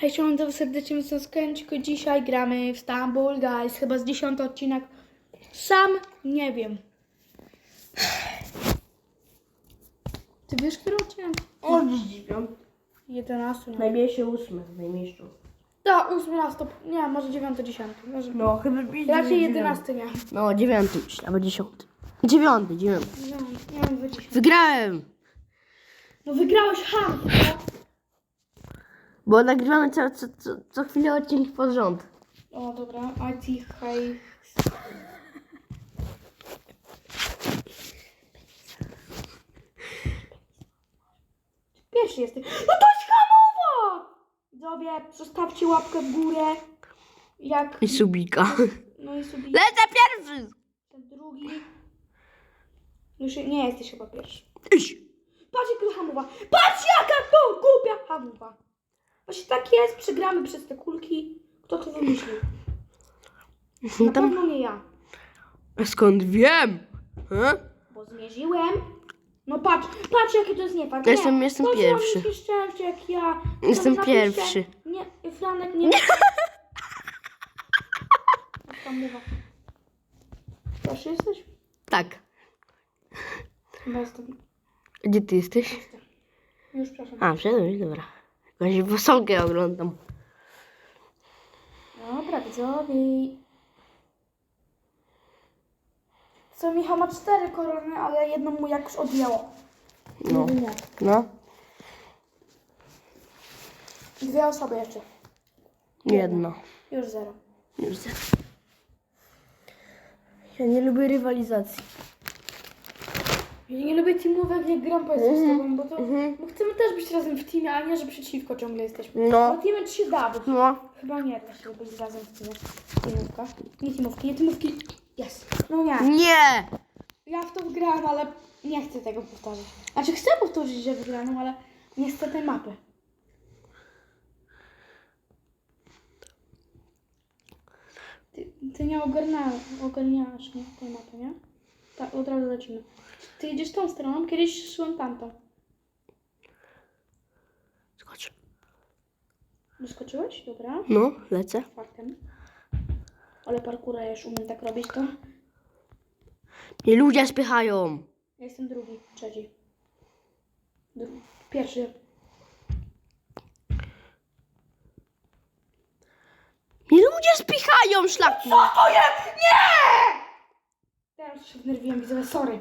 Hej, siemano, to serdecznie mocno skręciku. Dzisiaj gramy w Stumble Guys. Chyba z 10 odcinek. Sam nie wiem. Ty wiesz, który odcinek? O, dziewiąty. 11. No, Najmniejszy ósmy w najmniejszą. Da, 8 na stop. Nie, może 9, 10. Może... No, chyba być Raczej 11 nie. No, dziewiąty już, albo dziesiąty. Dziewiąty, dziewiąty. Nie, nie mam 20. Wygrałem! No wygrałeś ham. Bo nagrywamy co, co, co, co chwilę odcinek pod rząd. O, dobra. IT high. Pierwszy jesteś. No to jest hamowa! Widzowie, zostawcie łapkę w górę. Jak... I subika. No i sobie Lecę pierwszy! ten drugi. Już nie jesteś chyba pierwszy. Iś. Patrz jaka hamowa. Patrz jaka to głupia hamowa. Właśnie tak jest, przegramy przez te kulki. Kto to wymyślił? Na Tam, pewno nie ja. a skąd wiem? He? Bo zmierzyłem. No patrz, patrz jaki to jest niefart. Ja jestem- jestem to pierwszy. zrobisz szczęście jak ja. Jestem Tam pierwszy. Nie, Franek nie. Tam mowa. Pierwszy jesteś? Tak. Chyba jestem. Gdzie ty jesteś? Jestem. Już przepraszam. A, wszedłeś, dobra. Jakąś wysokie oglądam. Dobra, widzowie. Co Michał ma cztery korony, ale jedną mu jakoś odjęło. No. Nie wiem jak. No, Dwie osoby jeszcze. jedno. Już zero. Już za- Ja nie lubię rywalizacji. Ja nie lubię teamówek, jak gram powiedzmy z Mhm. tobą, bo to Mhm. bo chcemy też być razem w teamie, a nie, że przeciwko ciągle jesteśmy. No. Teamem ci się da, bo No. chyba nie da się być razem w teamie. Teamówka. Nie teamówki, nie teamówki. Jest. No nie. Nie! Ja w to wygrałam, ale nie chcę tego powtarzać. Znaczy chcę powtórzyć, że wygrałam, ale nie chcę tej mapy. Ty, ty nie ogarnia, ogarniasz nie, tej mapy, nie? Tak, od razu lecimy. Ty jedziesz tą stroną, kiedyś szłem tamtą. Skocz. Wyskoczyłeś? Dobra. No, lecę. Faktem. Ale parkura już umiem tak robić, to Mnie ludzie spychają. ja jestem drugi, trzeci. Pierwszy. Mnie ludzie spychają, szlak. Teraz się wnerwiłem, widzę, sorry.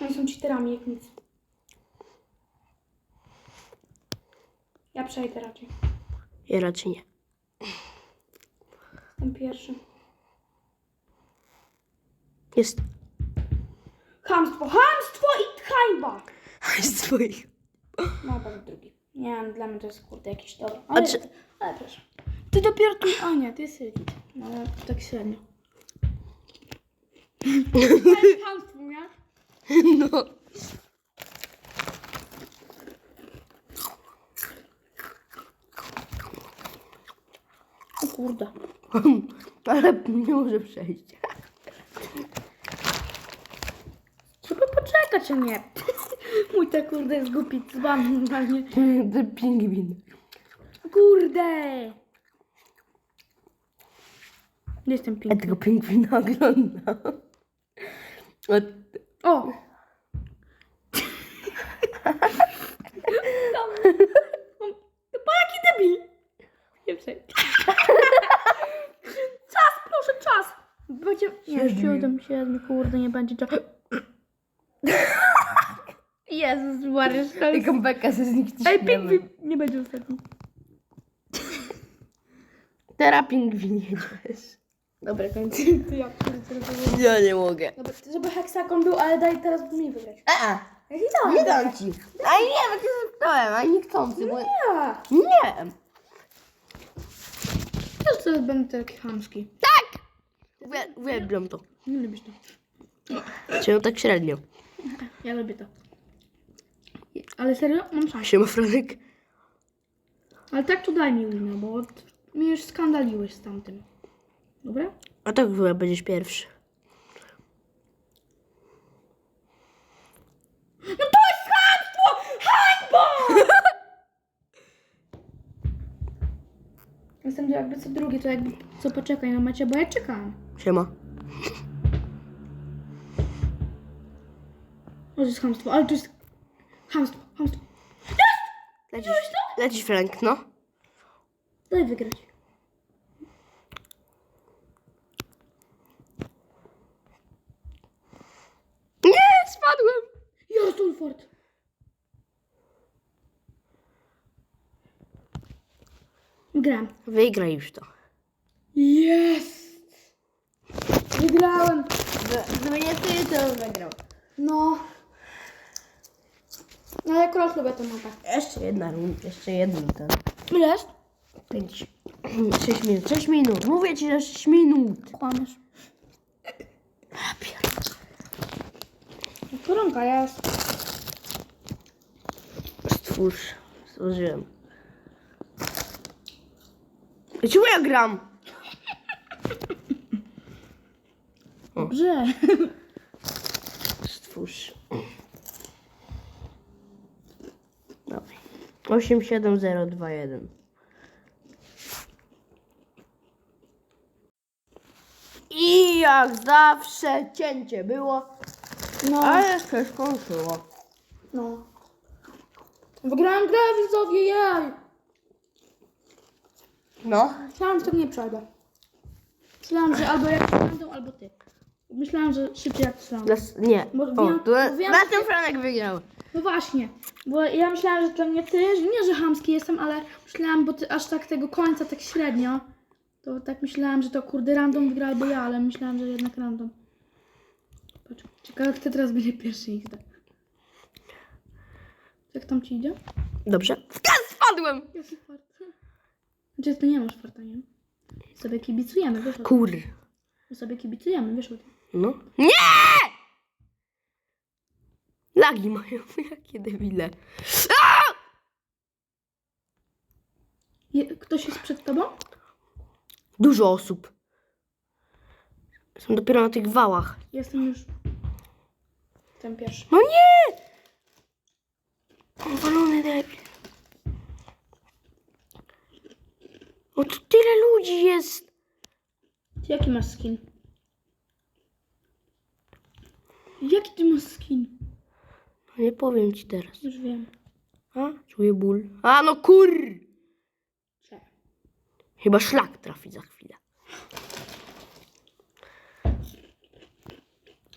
Oni są cheaterami jak nic. Ja przejdę raczej. Ja raczej nie. Jestem pierwszy. Jest. Chamstwo, chamstwo i hańba! Z twoich. No, będę drugi. Nie wiem, dla mnie to jest kurde jakiś dobra. Ale, czy- ale proszę. Ty dopiero tu... A nie, ty jest Sylwit. No, ale tak średnio. Chamstwo, nie? No. O kurde. Ale nie może przejść. Trzeba poczekać, a nie. Mój ta kurde jest głupi dzban normalnie. Pingwin. Kurde! Nie jestem Ja piękny. tego pingwina oglądam. O! To pa jaki debil! Nie przejdę. Czas, proszę, czas! Będzie... Nie, Siedmiu. siódem, siedem, kurde, nie będzie czas. Jezus Maria, to jest... Taką bekę ze Ej, pingwin! Nie będzie ostatni. Teraz pingwin jedziesz. Dobra, kończymy. Jak kurde, Ja nie mogę. Dobra, żeby heksagon był, ale daj teraz mi wygrać. A, Jaki to? nie dam ci. A nie, bo cię zepnąłem, a niechcący, bo... Ja! Nie. To co będę taki chamski. Tak! Uwie- Uwielbiam to. Nie lubisz to. Czy tak średnio. Ja lubię to. Ale serio? Mam szansę. Siema, Franek. Ale tak to daj mi winę, bo mnie już skandaliłeś z tamtym. Dobra? A tak chyba będziesz pierwszy. No to jest hańbą! jestem Następnie jakby co drugi, to jakby co poczekaj no na macie, bo ja czekam. Siema. O, to jest hamstwo, ale to jest hamstwo, hamstwo. Lecisz, lecisz Frank, no. Daj wygrać. Spadłem. Jest Ulford. Gram. Wygraj już to. Jest! Wygrałem. Gdyby nie ty, to bym wygrał. No. No ja akurat lubię tę mapę. Jeszcze jedna runda, jeszcze jeden ten. Ile jest? Pięć. Sześć minut, sześć minut. Mówię ci, że sześć minut. Kłamiesz. Koronka jest. Stwórz. Stworzyłem. Czemu ja gram? Dobrze. Stwórz. Dobra. 87021. I jak zawsze cięcie było, No. ale się skończyło. No. Wygrałem grę, widzowie, jej! No. Myślałam, że tak nie przejdę. Myślałam, że albo jak będą, albo ty. Myślałam, że szybciej jak. Dla, nie. Bo O, wiem- to, na że- tym Franek wygrał. No właśnie, bo ja myślałam, że to nie ty, że nie, że chamski jestem, ale myślałam, bo ty aż tak tego końca tak średnio, to tak myślałam, że to kurde random wygra albo ja, ale myślałam, że jednak random. Patrz, ciekawe kto teraz będzie pierwszy tak. Jak tam ci idzie? Dobrze. Ja spadłem! Jaki fart. Znaczy ty nie masz farta, nie? Sobie kibicujemy, wiesz o tym. Kur. My sobie kibicujemy, wiesz o tym. No. Nie! Lagi mają, jakie debile. A! Je, ktoś jest przed tobą? Dużo osób. Są dopiero na tych wałach. Jestem już. Ten pierwszy. No nie! Walony debil. O, tu tyle ludzi jest. Jaki masz skin? Jaki ty masz skin? No nie powiem ci teraz. Już wiem. A? Czuję ból. A no kur! Chyba szlak trafi za chwilę.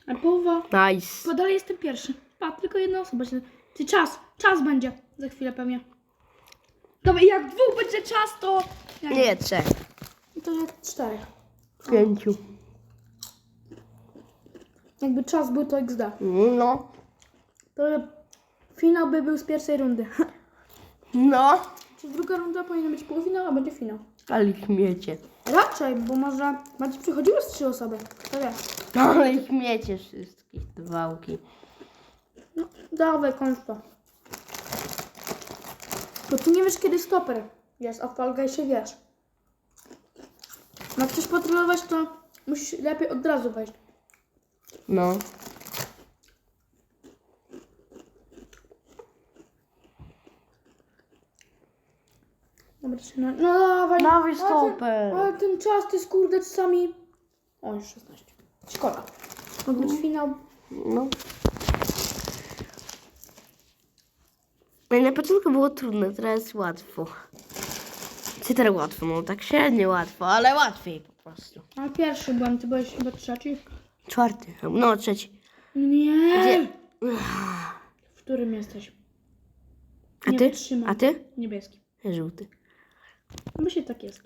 A połowa. Nice. Bo dalej jestem pierwszy. Pa, tylko jedna osoba się. Ty czas, czas będzie za chwilę pewnie. Dobra, jak dwóch będzie czas, to. Jak, Nie, trzech. To jak czterech. Pięciu. Jakby czas był to XD. No. To finał by był z pierwszej rundy. No. Czy druga runda powinna być półfinał, a będzie finał? Ale ich miecie. Raczej, bo może będzie przychodziło z trzy osoby. To wie. No, ale ich miecie wszystkich, te wałki. No, dawaj, kończ to. Bo ty nie wiesz, kiedy stoper jest, a w Fall Guysie wiesz. Jak chcesz patrolować, to musisz lepiej od razu wejść. No. Dobra, zaczynaj. No dawaj. Dawaj Ale ten- stoper. Ale ten czas, ty skurde czasami... O, już 16. Szkoda. Mógł być finał. No. No i na początku było trudne, teraz jest łatwo. Czy teraz łatwo? No tak średnio łatwo, ale łatwiej po prostu. A pierwszy byłem, ty byłeś chyba trzeci. Czwarty, no trzeci. Nie. Gdzie? W którym jesteś? A Nie ty? wytrzymam. A ty? Niebieski. Żółty. Myślę, tak jest.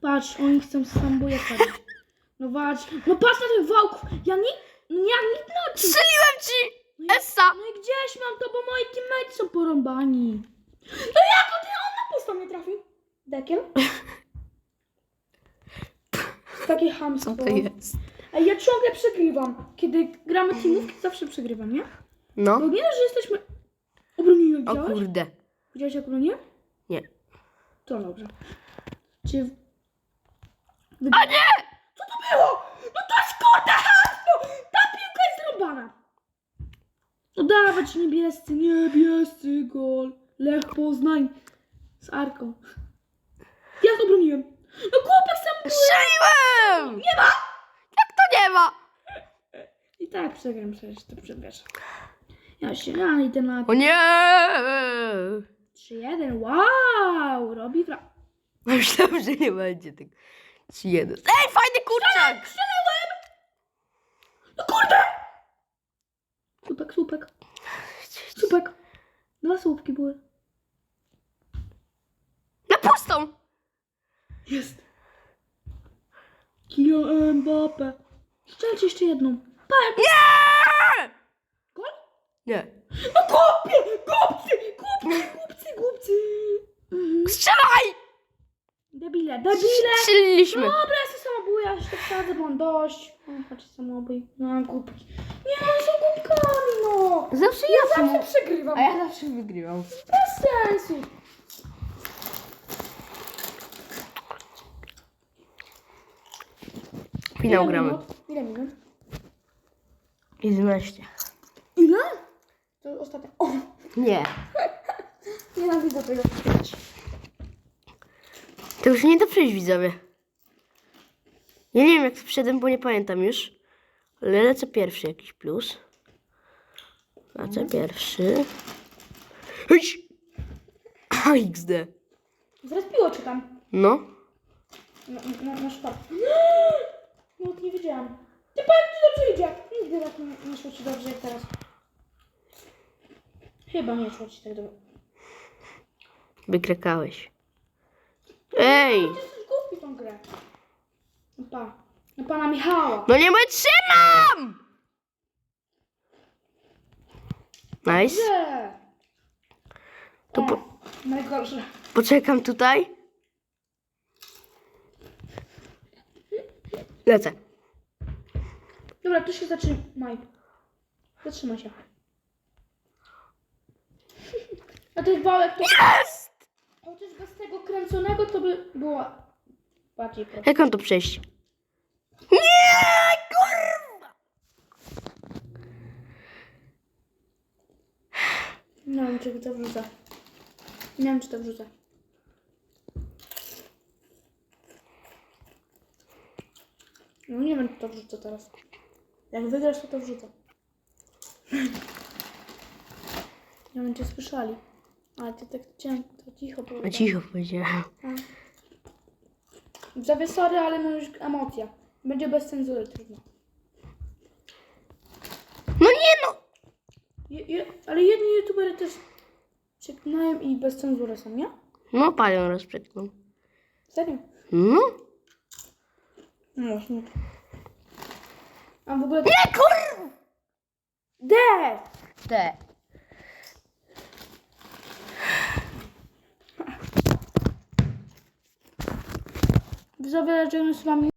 Patrz, oni chcą sambuję wsadzić. No patrz, no patrz na tych wałków. Ja nie, no ja nie na czym. Strzeliłem ci! Essa! No i gdzieś mam to, bo moi teammates są porąbani. No jak to ty, on na pusto mnie trafił? Dekiem? Takie hamstwo. Co to jest? A ja ciągle przegrywam. Kiedy gramy teamówki, zawsze przegrywam, nie? Bo No. nie, że jesteśmy... Obroniłem, O widziałeś? kurde. Widziałeś jak obroniłem? Nie. To dobrze. Czy... A nie! Co to było? No to jest kurde hasło! Ta piłka jest zrąbana. No dawać niebiescy, niebiescy gol. Lech Poznań z Arką. Ja obroniłem. No chłopak sam... Strzeliłem! Nie ma! Jak to nie ma? I tak przegram przecież, to przepraszam. Ja się, ja idę na O nie! 3-1. Wow! Robi fra... Myślałem, że nie będzie tak. 3-1. Ej, fajny kurczak! No kurde! Słupek, słupek. Słupek. Dwa słupki były. Na pustą! Jest. Kylian Mbappe. Strzelcie jeszcze jedną. Tak. Nie! Gol? Nie. No głupie! Głupcy! Głupcy! Głupcy! Głupcy! Mhm. Strzelaj! Debile, debile! Strzeliliśmy. Dobra, ja sobie się tak wsadzę, bo mam dość. O, patrz, samobój. No, głupi. Nie, no, są głupkami, no! Zawsze Ja ja zawsze przegrywam. A ja zawsze wygrywam. Bez sensu. Finał Ile gramy. minut? Ile minut? 11. Ile? To ostatnia. O, Nie. nienawidzę tego. To już nie do przejść widzowie. Ja nie wiem jak wszedłem, bo nie pamiętam już. Ale lecę pierwszy jakiś plus. Lecę pierwszy. Hyć! A, XD. Zaraz piło czytam. No. Na, na, na. No, nie wiedziałam. Ty patrz, ci dobrze idzie. Nigdy tak nie, nie szło ci dobrze jak teraz. Chyba nie szło ci tak dobrze. Wykrakałeś. Ej! Jesteś głupi tą grę. No pa. No pana Michała. No nie wytrzymam! Nice. Że. To po, Najgorsze. poczekam tutaj. Lecę. Dobra, tu się zatrzymaj. Zatrzymaj się. A ten wałek to... Jest! Chociaż bez tego kręconego to by było bardziej proste. Jak mam to przejść? Nie! Kurwa! Nie wiem, czy to wrzucę. Nie wiem, czy to wrzucę. No nie wiem, czy to wrzucę teraz. Jak wygrasz, to to wrzucę. Nie wiem, czy słyszeli. Ale ty tak cię, to cicho No powiedziałeś. cicho powiedziałem. Zawie sorry, ale mam już emocja. Będzie bez cenzury, trudno. No nie no! Je, je, ale jedni youtubery też przeklinają i bez cenzury są, nie? No panią rozprzyknął. Serio? No? No właśnie. A w ogóle... Nie kurwa! D! Te. Widzowie, żegnam z wami.